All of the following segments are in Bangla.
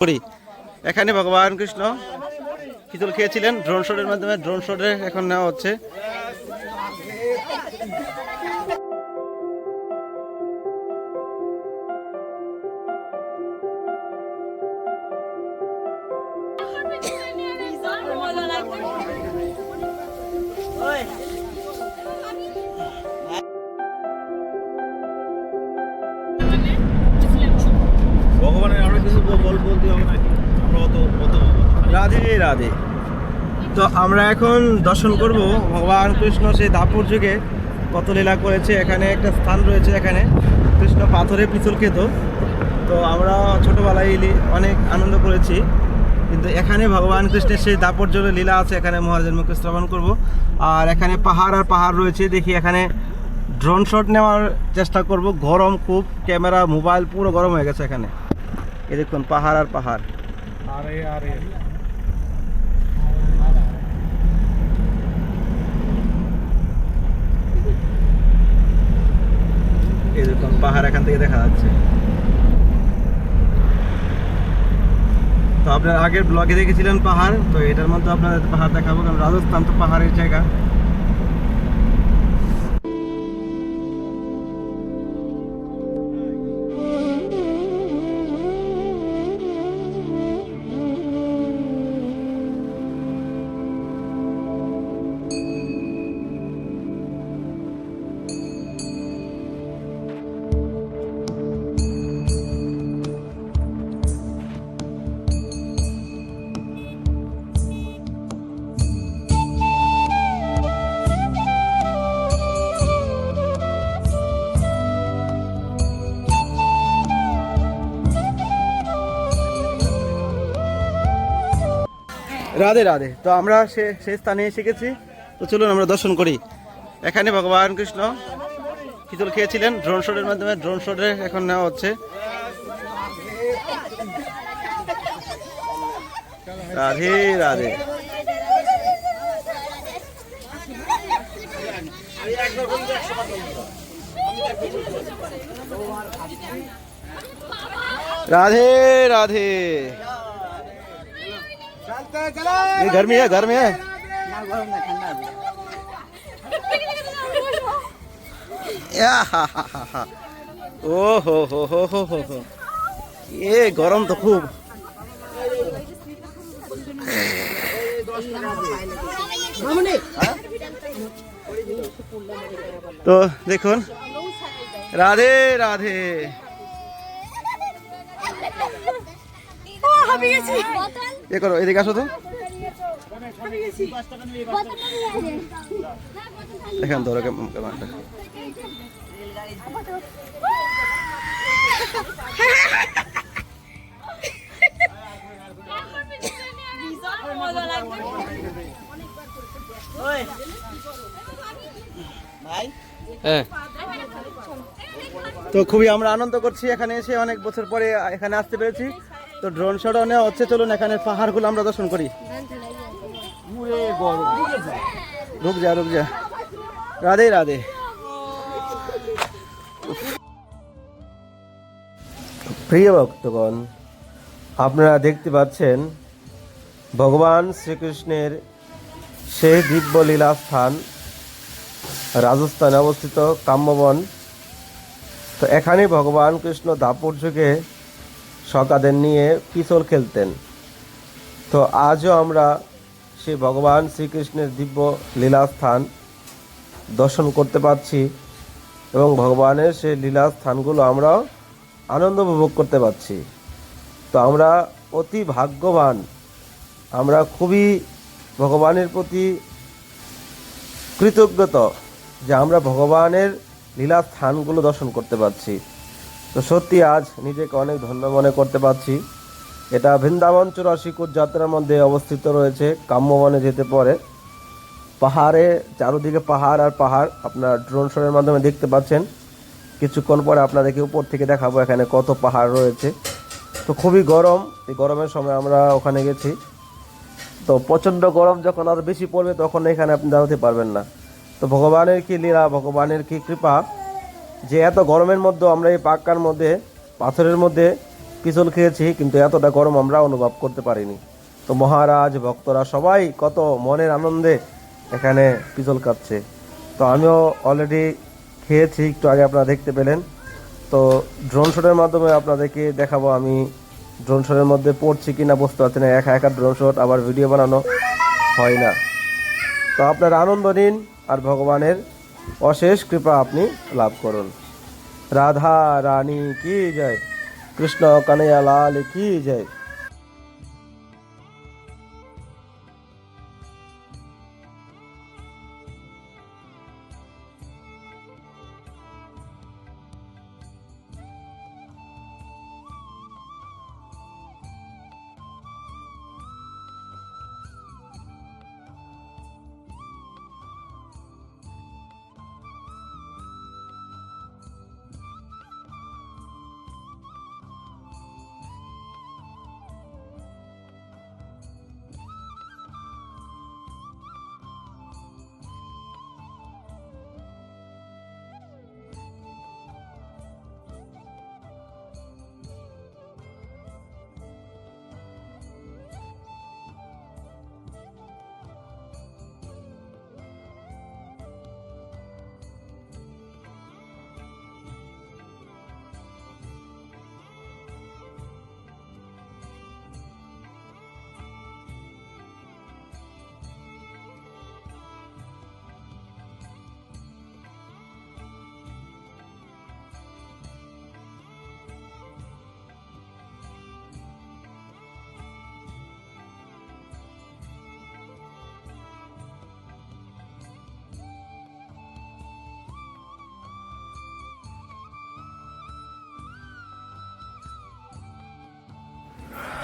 করি এখানে ভগবান কৃষ্ণ খিচুড়ি খেয়েছিলেন ড্রোন শটের মাধ্যমে ড্রোন শটে এখন নেওয়া হচ্ছে। রাধে রাধে। তো আমরা এখন দর্শন করব ভগবান কৃষ্ণ সেই দাপুর যুগে কত লীলা করেছে। এখানে একটা স্থান রয়েছে এখানে, কৃষ্ণ পাথরে পিছল খেত তো আমরা ছোটোবেলায় অনেক আনন্দ করেছি। কিন্তু এখানে ভগবান কৃষ্ণের সেই দাপর জলে লীলা আছে। এখানে মহাজন্মকে শ্রবণ করব। আর এখানে পাহাড় আর পাহাড় রয়েছে। দেখি এখানে ড্রোন শট নেওয়ার চেষ্টা করব। গরম খুব। ক্যামেরা মোবাইল পুরো গরম হয়ে গেছে এখানে। এই দেখুন পাহাড় আর পাহাড়। এই দেখুন পাহাড় এখান থেকে দেখা যাচ্ছে। তো আপনার আগের ব্লগে দেখেছিলেন পাহাড় তো এটার মধ্যে আপনাদের পাহাড় দেখাবো কারণ রাজস্থান তো পাহাড়ের জায়গা। রাধে রাধে। তো আমরা সে সেই স্থানে এসে গেছি। তো চলুন আমরা দর্শন করি। এখানে ভগবান কৃষ্ণ খিচুড়ি খেয়েছিলেন। ড্রোন শটের মাধ্যমে ড্রোন শটে এখন নেওয়া হচ্ছে। রাধে রাধে। রাধে রাধে। ये घर में है घर में है या हा हा हा हा ओ हो हो हो हो हो हो ये গরম তো খুব তো দেখুন রাধে রাধে এ করো এদিকে আসো তো। এখান ধরো ক্যামেরাটা তো খুবই আমরা আনন্দ করছি এখানে এসে অনেক বছর পরে এখানে আসতে পেরেছি। তো ড্রোন শটও নেওয়া হচ্ছে, চলুন এখানে পাহাড়গুলো আমরা দর্শন করি। রুক যা রুক যা। রাধে রাধে। প্রিয় ভক্তগণ, আপনারা দেখতে পাচ্ছেন ভগবান শ্রীকৃষ্ণের সেই দিব্য লীলা স্থান, রাজস্থানে অবস্থিত কাম্যবন। তো এখানে ভগবান কৃষ্ণ দাপর যুগে সকাদের নিয়ে পিছল খেলতেন। তো আজও আমরা সেই ভগবান শ্রীকৃষ্ণের দিব্য লীলাস্থান দর্শন করতে পারছি এবং ভগবানের সেই লীলা স্থানগুলো আমরা আনন্দ উপভোগ করতে পারছি। তো আমরা অতি ভাগ্যবান। আমরা খুবই ভগবানের প্রতি কৃতজ্ঞত যে আমরা ভগবানের লীলা স্থানগুলো দর্শন করতে পারছি। তো সত্যি আজ নিজেকে অনেক ধন্য মনে করতে পারছি। এটা বৃন্দাবন চুরাশি কোট যাত্রার মধ্যে অবস্থিত রয়েছে, কাম্যবনে যেতে পরে। পাহাড়ে, চারদিকে পাহাড় আর পাহাড়, আপনার ড্রোন শোরের মাধ্যমে দেখতে পাচ্ছেন। কিছুক্ষণ পরে আপনাদেরকে উপর থেকে দেখাবো এখানে কত পাহাড় রয়েছে। তো খুবই গরম, এই গরমের সময় আমরা ওখানে গেছি। তো প্রচণ্ড গরম, যখন আরও বেশি পড়বে তখন এখানে আপনি দাঁড়াতে পারবেন না। তো ভগবানের কি লীলা, ভগবানের কি কৃপা যে এত গরমের মধ্যে আমরা এই পাক্কার মধ্যে, পাথরের মধ্যে পিছল খেয়েছি, কিন্তু এতটা গরম আমরা অনুভব করতে পারিনি। তো মহারাজ, ভক্তরা সবাই কত মনের আনন্দে এখানে পিছল কাটছে তো আমিও অলরেডি খেয়েছি, একটু আগে আপনারা দেখতে পেলেন। তো ড্রোন শটের মাধ্যমে আপনাদেরকে দেখাবো, আমি ড্রোন শটের মধ্যে পড়ছি কিনা বুঝতে পারছি না, একা একা ড্রোন শট আবার ভিডিও বানানো হয় না। তো আপনারা আনন্দ নিন, আর ভগবানের অশেষ কৃপা আপনি লাভ করুন। রাধা রানী কি জয়? কৃষ্ণ কানাইয়া লাল কি জয়?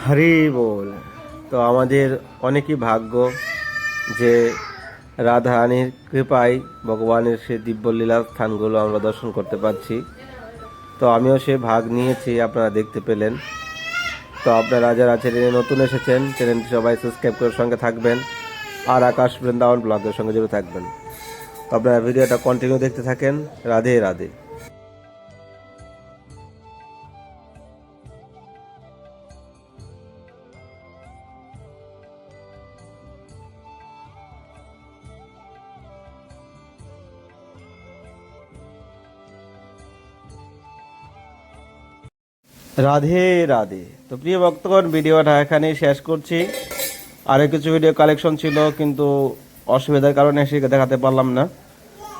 হরি বল। তো আমাদের অনেকই ভাগ্য যে রাধা রানীর কৃপায় ভগবানের সে দিব্যলীলা স্থানগুলো আমরা দর্শন করতে পারছি। তো আমিও সে ভাগ নিয়েছি, আপনারা দেখতে পেলেন। তো আপনারা যারা চ্যানেলে নতুন এসেছেন, চ্যানেলটি সবাই সাবস্ক্রাইব করে সঙ্গে থাকবেন আর আকাশ বৃন্দাবন ব্লগের সঙ্গে জুড়ে থাকবেন। তো আপনারা ভিডিওটা কন্টিনিউ দেখতে থাকেন। রাধে রাধে। রাধে রাধে। তো প্রিয় ভক্তগণ, ভিডিওটা এখানেই শেষ করছি। আরও কিছু ভিডিও কালেকশন ছিল, কিন্তু অসুবিধার কারণে সেটা দেখাতে পারলাম না।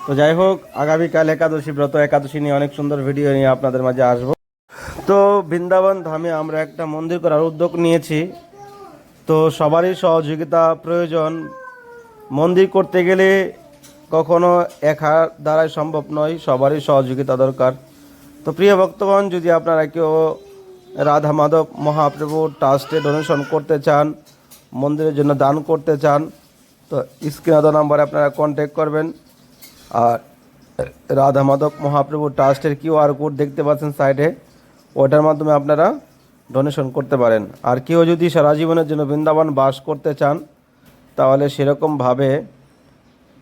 তো যাই হোক, আগামীকাল একাদশী ব্রত, একাদশী নিয়ে অনেক সুন্দর ভিডিও নিয়ে আপনাদের মাঝে আসব। তো বৃন্দাবন ধামে আমরা একটা মন্দির করার উদ্যোগ নিয়েছি। তো সবারই সহযোগিতা প্রয়োজন। মন্দির করতে গেলে কখনো একা দ্বারাই সম্ভব নয়, সবারই সহযোগিতা দরকার। তো প্রিয় ভক্তগণ, যদি আপনারা কেউ রাধা মাধব মহাপ্রভুর ট্রাস্টে ডোনেশন করতে চান, মন্দিরের জন্য দান করতে চান, তো স্ক্রিনে নাম্বারে আপনারা কন্ট্যাক্ট করবেন। আর রাধা মাধব মহাপ্রভু ট্রাস্টের কিউআর কোড দেখতে পাচ্ছেন সাইডে ওটার মাধ্যমে আপনারা ডোনেশন করতে পারেন। আর কেউ যদি সারা জীবনের জন্য বৃন্দাবন বাস করতে চান, তাহলে সেরকমভাবে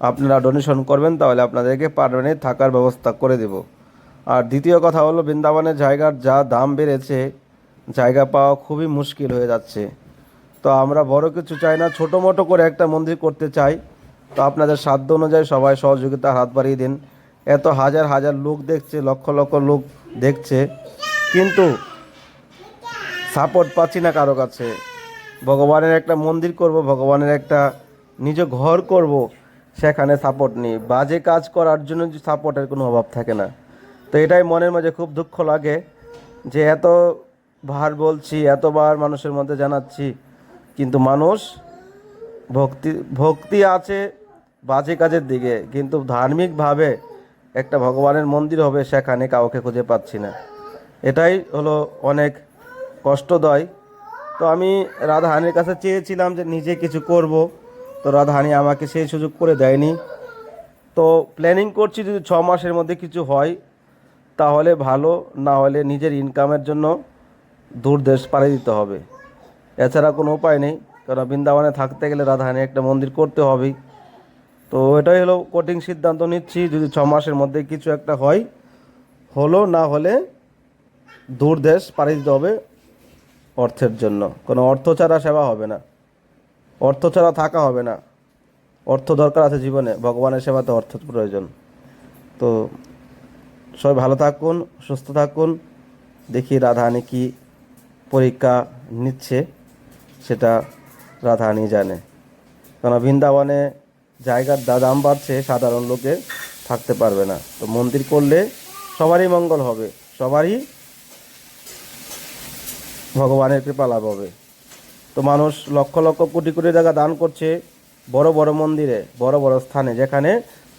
আপনারা ডোনেশন করবেন, তাহলে আপনাদেরকে পারমানেন্ট থাকার ব্যবস্থা করে দেব। আর দ্বিতীয় কথা হলো, বৃন্দাবনের জায়গার যা দাম বেড়েছে, জায়গা পাওয়া খুবই মুশকিল হয়ে যাচ্ছে। তো আমরা বড় কিছু চাই না, ছোটো মোটো করে একটা মন্দির করতে চাই। তো আপনাদের সাধ্য অনুযায়ী সবাই সহযোগিতার হাত বাড়িয়ে দিন। এত হাজার হাজার লোক দেখছে, লক্ষ লক্ষ লোক দেখছে। কিন্তু সাপোর্ট পাচ্ছি না কারও কাছে। ভগবানের একটা মন্দির করব, ভগবানের একটা নিজ ঘর করব, সেখানে সাপোর্ট নেই। বাজে কাজ করার জন্য সাপোর্টের কোনো অভাব থাকে না। তো এটাই মনের মাঝে খুব দুঃখ লাগে যে এত ভার বলছি, এতবার মানুষের মধ্যে জানাচ্ছি, কিন্তু মানুষ ভক্তি ভক্তি আছে বাজে কাজের দিকে, কিন্তু ধার্মিকভাবে একটা ভগবানের মন্দির হবে সেখানে কাউকে খুঁজে পাচ্ছি না। এটাই হলো অনেক কষ্টদয়। তো আমি রাধাহানির কাছে চেয়েছিলাম যে নিজে কিছু করব, তো রাধাহানি আমাকে সেই সুযোগ করে দেয়নি। তো প্ল্যানিং করছি যদি ছ মাসের মধ্যে কিছু হয় তাহলে ভালো, না হলে নিজের ইনকামের জন্য দূর দেশ পাড়ি দিতে হবে। এছাড়া কোনো উপায় নেই কারণ বৃন্দাবনে থাকতে গেলে রাধাহানি একটা মন্দির করতে হবেই। তো এটাই হলো কঠিন সিদ্ধান্ত নিচ্ছি, যদি ছ মাসের মধ্যে কিছু একটা হয়, হলো না হলে দূর দেশ পাড়ি দিতে হবে অর্থের জন্য। কোনো অর্থ ছাড়া সেবা হবে না। অর্থ ছাড়া থাকা হবে না। অর্থ দরকার আছে জীবনে, ভগবানের সেবাতে অর্থ প্রয়োজন। তো সবাই ভালো থাকুন, সুস্থ থাকুন। দেখি রাধাহানি কি পরীক্ষা নিচ্ছে, সেটা রাধাহানি জানে। কারণ বৃন্দাবনে জায়গার দাম বাড়ছে, সাধারণ লোকে থাকতে পারবে না। তো মন্দির করলে সবারই মঙ্গল হবে, সবারই ভগবানের কৃপা লাভ হবে। তো মানুষ লক্ষ লক্ষ কোটি কোটি টাকা দান করছে বড় বড় মন্দিরে, বড় বড় স্থানে, যেখানে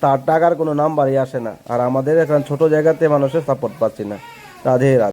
তার টাকার কোনো নাম বাড়ি আসে না। আর আমাদের এখানে ছোট জায়গাতে মানুষের সাপোর্ট পাচ্ছি না। রাধে রাধে।